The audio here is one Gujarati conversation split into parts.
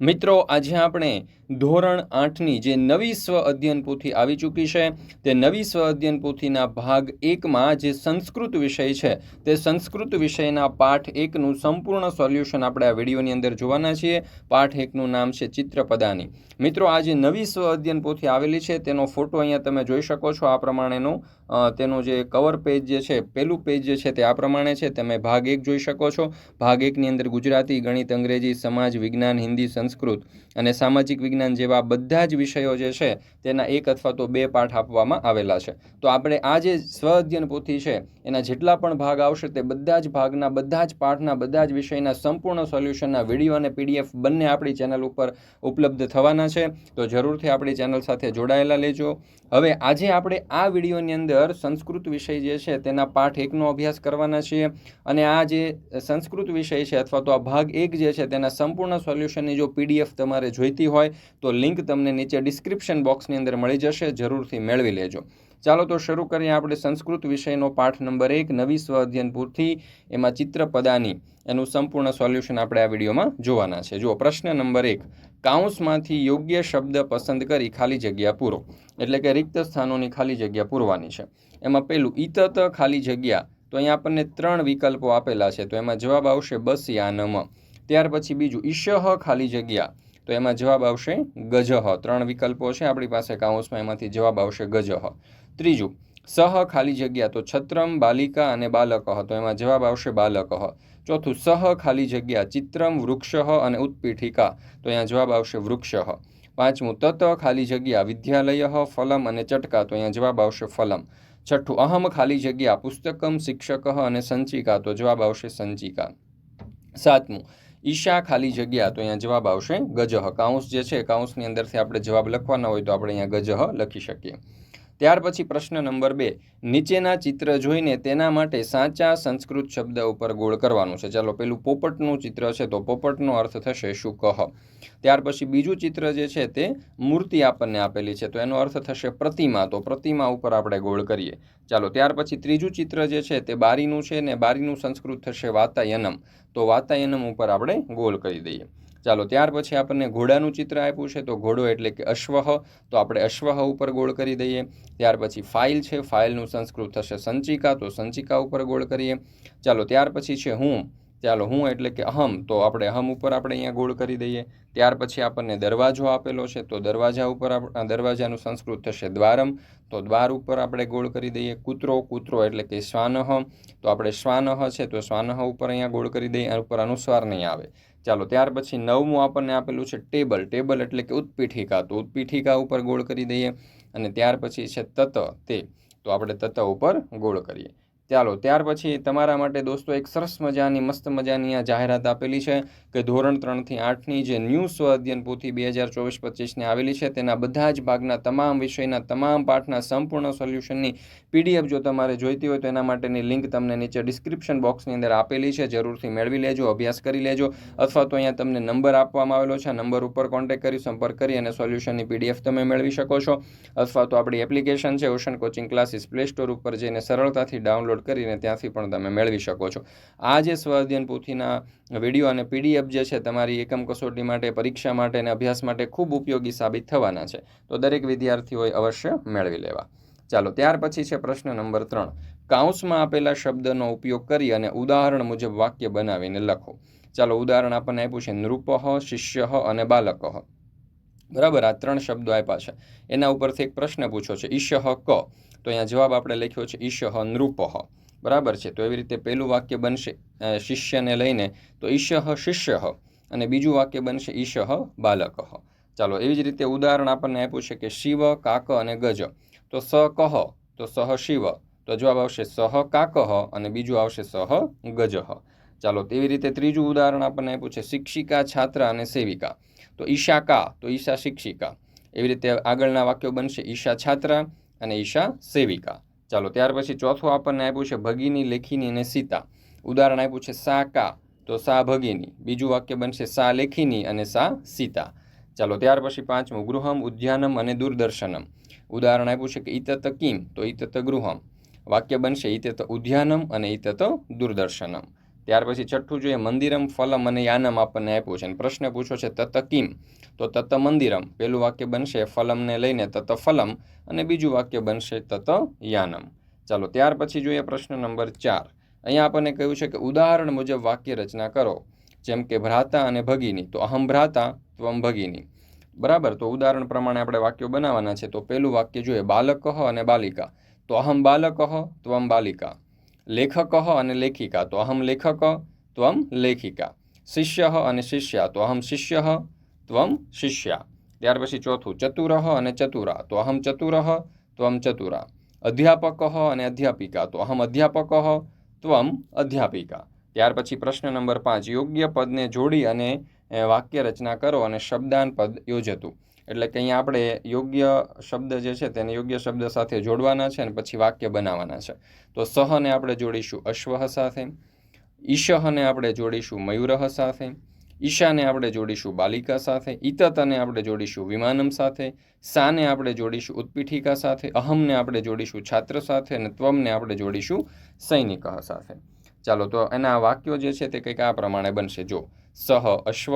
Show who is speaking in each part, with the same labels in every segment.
Speaker 1: મિત્રો, આજે આપણે ધોરણ આઠની જે નવી સ્વ અધ્યયન પોથી આવી ચૂકી છે, તે નવી સ્વ અધ્યયન પોથીના ભાગ એકમાં જે સંસ્કૃત વિષય છે, તે સંસ્કૃત વિષયના પાઠ એકનું સંપૂર્ણ સોલ્યુશન આપણે આ વિડીયોની અંદર જોવાના છીએ. પાઠ એકનું નામ છે ચિત્રપદાની. મિત્રો, આ જે નવી સ્વ અધ્યયન પોથી આવેલી છે, તેનો ફોટો અહીંયા તમે જોઈ શકો છો આ પ્રમાણેનો. તેનો જે કવર પેજ જે છે પહેલું પેજ જે છે તે આ પ્રમાણે છે. તમે ભાગ એક જોઈ શકો છો. ભાગ એકની અંદર ગુજરાતી, ગણિત, અંગ્રેજી, સમાજ, વિજ્ઞાન, હિન્દી સંસ્કૃત અને સામાજિક વિજ્ઞાન જેવા બધા જ વિષયો જે છે તેના એક અથવા તો બે પાઠ આપવામાં આવેલા છે. તો આપણે આ જે સ્વ અધ્યયન પોથી છે, એના જેટલા પણ ભાગ આવશે તે બધા જ ભાગના, બધા જ પાઠના, બધા જ વિષયના સંપૂર્ણ સોલ્યુશનના વીડિયો અને પીડીએફ બંને આપણી ચેનલ ઉપર ઉપલબ્ધ થવાના છે. તો જરૂરથી આપણી ચેનલ સાથે જોડાયેલા લેજો. હવે આજે આપણે આ વિડીયોની અંદર સંસ્કૃત વિષય જે છે તેના પાઠ એકનો અભ્યાસ કરવાના છીએ અને આ જે સંસ્કૃત વિષય છે અથવા તો આ ભાગ એક જે છે તેના સંપૂર્ણ સોલ્યુશનની જો પીડીએફ તમારે જોઈતી હોય તો લિંક તમને નીચે ડિસ્ક્રિપ્શન બોક્સની અંદર મળી જશે, જરૂરથી મેળવી લેજો. ચાલો તો શરૂ કરીએ આપણે સંસ્કૃત વિષયનો પાઠ નંબર એક, નવી સ્વ અધ્યયન પૂરથી, એમાં ચિત્રપદાની એનું સંપૂર્ણ સોલ્યુશન આપણે આ વિડીયોમાં જોવાના છે. જુઓ, પ્રશ્ન નંબર એક કાઉન્સમાંથી યોગ્ય શબ્દ પસંદ કરી ખાલી જગ્યા પૂરો. એટલે કે રિક્ત સ્થાનોની ખાલી જગ્યા પૂરવાની છે. એમાં પહેલું, ઈતત ખાલી જગ્યા. તો અહીંયા આપણને ત્રણ વિકલ્પો આપેલા છે. તો એમાં જવાબ આવશે બસ યા નમ ત્યાર પછી બીજું ઈશહ ખાલી જગ્યા. તો એમાં જવાબ આવશે ગજહ ત્રણ વિકલ્પો છે આપણી પાસે કાઉન્સમાં, એમાંથી જવાબ આવશે ગજહ ત્રીજું સહ ખાલી જગ્યા તો છત્રમ, બાલિકા અને બાલકહ તો એમાં જવાબ આવશે બાલકહ ચોથું સહ ખાલી જગ્યા ચિત્રમ વૃક્ષહ અને ઉત્પીઠિકા. તો અહીંયા જવાબ આવશે વૃક્ષહ પાંચમું, તત ખાલી જગ્યા વિદ્યાલય ફલમ અને ચટકા. તો અહીંયા જવાબ આવશે ફલમ. છઠ્ઠું, અહમ ખાલી જગ્યા પુસ્તકમ, શિક્ષક અને સંચિકા. તો જવાબ આવશે સંચિકા. સાતમું ઈશા ખાલી જગ્યા તો અહીંયા જવાબ આવશે ગજહ. કાઉન્સ જે છે કાઉન્સની અંદરથી આપણે જવાબ લખવાના હોય તો આપણે અહીંયા ગજહ લખી શકીએ. ત્યાર પછી પ્રશ્ન નંબર બે. નીચેના ચિત્ર જોઈને તેના માટે સાચા સંસ્કૃત શબ્દ ઉપર ગોળ કરવાનું છે. ચાલો, પેલું પોપટનું ચિત્ર છે તો પોપટનો અર્થ થશે શું કહ ત્યાર પછી બીજું ચિત્ર જે છે તે મૂર્તિ આપણને આપેલી છે. તો એનો અર્થ થશે પ્રતિમા. તો પ્રતિમા ઉપર આપણે ગોળ કરીએ. ચાલો, ત્યાર પછી ત્રીજું ચિત્ર જે છે તે બારીનું છે ને બારીનું સંસ્કૃત થશે વાતાયનમ. તો વાતાયનમ ઉપર આપણે ગોળ કરી દઈએ. ચાલો, ત્યાર પછી આપણને ઘોડાનું ચિત્ર આપ્યું છે, તો ઘોડો એટલે કે અશ્વહ, તો આપણે અશ્વહ ઉપર ગોળ કરી દઈએ. ત્યાર પછી ફાઇલ છે, ફાઇલનું સંસ્કૃત થશે સંચિકા, તો સંચિકા ઉપર ગોળ કરીએ. ચાલો, ત્યાર પછી છે હું. ચાલો, હું એટલે કે અહમ, તો આપણે અહમ ઉપર આપણે અહીંયા ગોળ કરી દઈએ. ત્યાર પછી આપણને દરવાજો આપેલો છે, તો દરવાજા ઉપર દરવાજાનું સંસ્કૃત થશે દ્વારમ. તો દ્વાર ઉપર આપણે ગોળ કરી દઈએ. કૂતરો કૂતરો એટલે કે શ્વાનહ. તો આપણે શ્વાનહ છે તો શ્વાનહ ઉપર અહીંયા ગોળ કરી દઈએ. એના ઉપર અનુસ્વાર નહીં આવે. ચાલો, ત્યાર પછી નવમું આપણને આપેલું છે ટેબલ. ટેબલ એટલે કે ઉત્પીઠિકા. તો ઉત્પીઠિકા ઉપર ગોળ કરી દઈએ અને ત્યાર પછી છે તત તે. તો આપણે તત ઉપર ગોળ કરીએ. ચાલો, ત્યાર પછી તમારા માટે દોસ્તો એક સરસ મજાની, મસ્ત મજાની આ જાહેરાત આપેલી છે કે ધોરણ ત્રણથી આઠની જે ન્યૂ સ્વ અધ્યયન પોથી બે હજાર ચોવીસ પચીસની આવેલી છે, તેના બધા જ ભાગના તમામ વિષયના તમામ પાઠના સંપૂર્ણ સોલ્યુશનની પીડીએફ જો તમારે જોઈતી હોય તો એના માટેની લિંક તમને નીચે ડિસ્ક્રિપ્શન બોક્સની અંદર આપેલી છે, જરૂરથી મેળવી લેજો, અભ્યાસ કરી લેજો, અથવા તો અહીંયા તમને નંબર આપવામાં આવેલો છે નંબર ઉપર કોન્ટેક કરી, સંપર્ક કરી અને સોલ્યુશનની પીડીએફ તમે મેળવી શકો છો, અથવા તો આપણી એપ્લિકેશન છે, ocean coaching classes play store ઉપર જઈને સરળતાથી ડાઉનલોડ કરીને ત્યાંથી પણ તમે મેળવી શકો છો. આ જે સ્વાધ્યન પોથીના વીડિયો અને પીડીએફ જે છે, તમારી એકમ કસોટી માટે, પરીક્ષા માટે અને અભ્યાસ માટે ખૂબ ઉપયોગી સાબિત થવાના છે. તો દરેક વિદ્યાર્થીઓએ અવશ્ય મેળવી લેવા. ચાલો, ત્યાર પછી છે પ્રશ્ન નંબર ત્રણ. કાઉન્સમાં આપેલા શબ્દનો ઉપયોગ કરી અને ઉદાહરણ મુજબ વાક્ય બનાવીને લખો. ચાલો, ઉદાહરણ આપણને આપ્યું છે, નૃપહ, શિષ્ય અને બાલક. બરાબર? આ ત્રણ શબ્દો આપ્યા છે. એના ઉપરથી એક પ્રશ્ન પૂછો છે. ઈશઃ ક. તો અહીંયા જવાબ આપણે લખ્યો છે ઈશ નૃપઃ બરાબર છે? તો એવી રીતે પહેલું વાક્ય બનશે શિષ્યને લઈને. તો ઈશઃ શિષ્ય અને બીજું વાક્ય બનશે ઈશઃ બાલક. ચાલો, એવી જ રીતે ઉદાહરણ આપણને આપ્યું છે કે શિવ, કાક અને ગજ. તો સ કહ, તો સહ શિવ. તો જવાબ આવશે સહ કાક અને બીજું આવશે સહ ગજ. ચાલો, તેવી રીતે ત્રીજું ઉદાહરણ આપણને આપ્યું છે શિક્ષિકા, છાત્ર અને સેવિકા. તો ઈશા કા? તો ઈશા શિક્ષિકા. એવી રીતે આગળના વાક્યો બનશે ઈશા છાત્રા અને ઈશા સેવિકા. ચાલો, ત્યાર પછી ચોથું આપણને આપ્યું છે ભગીની, લેખીની અને સીતા. ઉદાહરણ આપ્યું છે સા કા, તો સા ભગીની. બીજું વાક્ય બનશે સા લેખીની અને સા સીતા. ચાલો, ત્યાર પછી પાંચમું, ગૃહમ, ઉદ્યાનમ અને દૂરદર્શનમ. ઉદાહરણ આપ્યું છે કે ઈતત કિમ, તો ઈતત ગૃહમ. વાક્ય બનશે ઇતત ઉદ્યાનમ અને ઇતત દૂરદર્શનમ. ત્યાર પછી છઠ્ઠું જોઈએ મંદિરમ ફલમ અને યાનમ આપણને આપ્યું છે. પ્રશ્ન પૂછો છે, તત કિમ? તો તત મંદિરમ. પહેલું વાક્ય બનશે ફલમને લઈને તત ફલમ અને બીજું વાક્ય બનશે તત યાનમ. ચાલો, ત્યાર પછી જોઈએ પ્રશ્ન નંબર ચાર. અહીંયા આપણને કહ્યું છે કે ઉદાહરણ મુજબ વાક્ય રચના કરો. જેમ કે ભ્રાતા અને ભગીની. તો અહમ ભ્રાતા, ત્વમ ભગીની. બરાબર? તો ઉદાહરણ પ્રમાણે આપણે વાક્યો બનાવવાના છે. તો પહેલું વાક્ય જોઈએ બાલક અને બાલિકા. તો અહમ બાલક, ત્વમ બાલિકા. લેખક અને લેખિકા તો અહમ લેખક ત્વમ લેખિકા શિષ્ય અને શિષ્યા તો અહમ શિષ્ય ત્વમ શિષ્યા ત્યાર પછી ચોથું, ચતુર અને ચતુરા, તો અહમ ચતુર, ત્વમ ચતુરા। અધ્યાપક અને અધ્યાપિકા, તો અહમ અધ્યાપક, ત્વમ અધ્યાપિકા। ત્યાર પછી પ્રશ્ન નંબર પાંચ, યોગ્ય પદને જોડી અને વાક્ય રચના કરો અને શબ્દાન પદ યોજતું। એટલે કે અહીંયા આપણે યોગ્ય શબ્દ જે છે તેને યોગ્ય શબ્દ સાથે જોડવાના છે અને પછી વાક્ય બનાવવાના છે. તો સહને આપણે જોડીશું અશ્વહ સાથે, ઈશહને આપણે જોડીશું મયુરહ સાથે, ઈશાને આપણે જોડીશું બાલિકા સાથે, ઈતતને આપણે જોડીશું વિમાનમ સાથે, સાને આપણે જોડીશું ઉત્પીઠિકા સાથે, અહમને આપણે જોડીશું છાત્ર સાથે અને ત્વમને આપણે જોડીશું સૈનિક સાથે. ચાલો તો એના વાક્યો જે છે તે કંઈક આ પ્રમાણે બનશે. જો સહ અશ્વ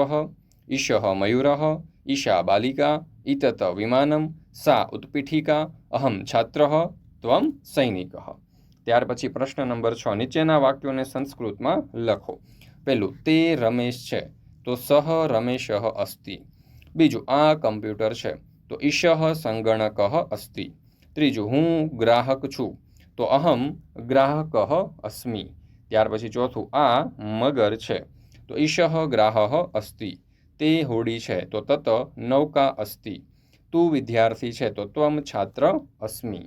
Speaker 1: ઈશઃ મયુર, ઈશા બાલિકા ઇતત વિમાનમ, સા ઉત્પીઠિકા, અહમ છાત્ર, ત્વમ સૈનિક. ત્યાર પછી પ્રશ્ન નંબર છ, નીચેના વાક્યોને સંસ્કૃતમાં લખો. પહેલું, તે રમેશ છે. તો સહ રમેશ અસ્તિ. બીજું, આ કમ્પ્યુટર છે. તો ઈશઃ સંગણક અસ્તિ. ત્રીજું, હું ગ્રાહક છું. તો અહમ ગ્રાહક અસ્મી. ત્યાર પછી ચોથું, આ મગર છે. તો ઈશ ગ્રાહ અસ્તિ. તે હોડી છે. તો તત નૌકા અસ્તિ. તું વિદ્યાર્થી છે. તો ત્વમ છાત્ર અસ્મિ.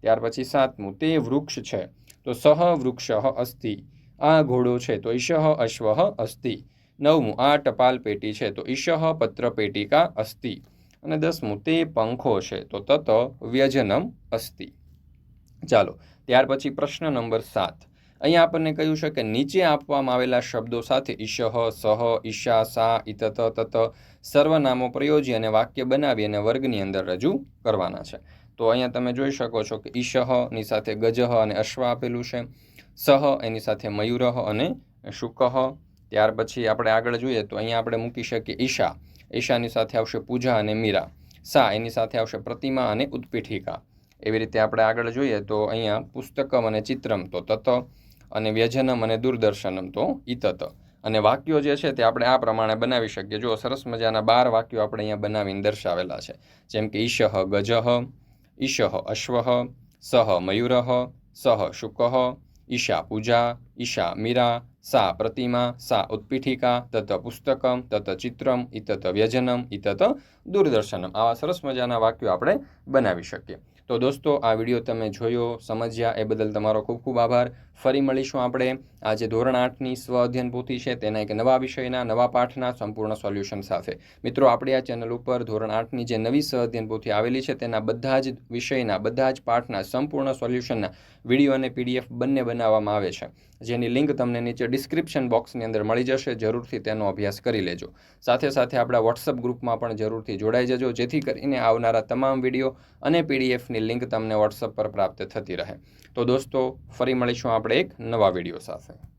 Speaker 1: ત્યાર પછી સાતમું, તે વૃક્ષ છે. તો સહ વૃક્ષ અસ્તિ. આ ઘોડો છે. તો ઈશઃ અશ્વ અસ્તિ. નવમું, આ ટપાલ પેટી છે. તો ઈશઃ પત્ર પેટિકા અસ્તિ. અને દસમું, તે પંખો છે. તો તત વ્યજનમ અસ્તિ. ચાલો, ત્યાર પછી પ્રશ્ન નંબર સાત. અહીંયા આપણને કહ્યું છે કે નીચે આપવામાં આવેલા શબ્દો સાથે ઈશહ સહ ઈશા, સા ઇતત તત સર્વનામો પ્રયોજી અને વાક્ય બનાવી અને વર્ગની અંદર રજૂ કરવાના છે. તો અહીંયા તમે જોઈ શકો છો કે ઈશહની સાથે ગજહ અને અશ્વ આપેલું છે. સહ એની સાથે મયુરહ અને શુકહ ત્યાર પછી આપણે આગળ જોઈએ તો અહીંયા આપણે મૂકી શકીએ ઈશા. ઈશાની સાથે આવશે પૂજા અને મીરા. સા એની સાથે આવશે પ્રતિમા અને ઉત્પીઠિકા. એવી રીતે આપણે આગળ જોઈએ તો અહીંયા પુસ્તકમ અને ચિત્રમ તો તત અને વ્યજનમ અને દૂરદર્શનમ તો ઇતત અને વાક્યો જે છે તે આપણે આ પ્રમાણે બનાવી શકીએ. જો સરસ મજાના બાર વાક્યો આપણે અહીંયા બનાવીને દર્શાવેલા છે. જેમ કે ઈશઃ ગજહ ઈશઃ, અશ્વ સહ મયુરહ સહ શુકહ ઈશા, પૂજા, ઈશા, મીરા, સા, પ્રતિમા, સા, ઉત્પીઠિકા, તત, પુસ્તકમ, તત, ચિત્રમ ઇતત વ્યજનમ ઇતત દૂરદર્શનમ. આવા સરસ મજાના વાક્યો આપણે બનાવી શકીએ. તો દોસ્તો, આ વીડિયો તમે જોયો, સમજ્યા, એ બદલ તમારો ખૂબ ખૂબ આભાર. ફરી મળીશું આપણે. આજે ધોરણ આઠની સ્વ અધ્યયન પોથી છે, તેના એક નવા વિષયના, નવા પાઠના, સંપૂર્ણ સોલ્યુશન સાથે. મિત્રો, આપણે આ ચેનલ ઉપર ધોરણ આઠની જે નવી સ્વ અધ્યયન પોથી આવેલી છે, તેના બધા જ વિષયના, બધા જ પાઠના, સંપૂર્ણ સોલ્યુશનના વીડિયો અને પીડીએફ બંને બનાવવામાં આવે છે. જેની લિંક તમને નીચે ડિસ્ક્રિપ્શન બોક્સની અંદર મળી જશે, જરૂરથી તેનો અભ્યાસ કરી લેજો. સાથે સાથે આપણા વોટ્સઅપ ગ્રુપમાં પણ જરૂરથી જોડાઈ જજો, જેથી કરીને આવનારા તમામ વીડિયો અને પીડીએફની લિંક તમને વોટ્સઅપ પર પ્રાપ્ત થતી રહે. તો દોસ્તો, ફરી મળીશું આપણે એક નવા વીડિયો સાથે.